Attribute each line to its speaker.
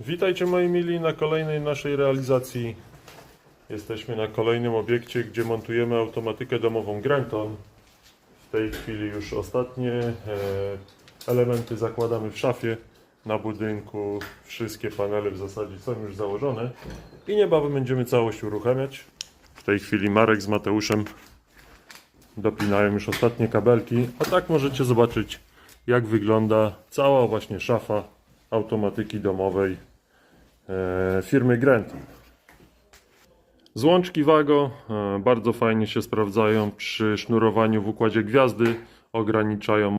Speaker 1: Witajcie moi mili na kolejnej naszej realizacji. Jesteśmy na kolejnym obiekcie, gdzie montujemy automatykę domową Granton. W tej chwili już ostatnie e, elementy zakładamy w szafie na budynku. Wszystkie panele w zasadzie są już założone i niebawem będziemy całość uruchamiać. W tej chwili Marek z Mateuszem dopinają już ostatnie kabelki, a tak możecie zobaczyć jak wygląda cała właśnie szafa automatyki domowej e, firmy Granton. Złączki Wago e, bardzo fajnie się sprawdzają przy sznurowaniu w układzie gwiazdy, ograniczają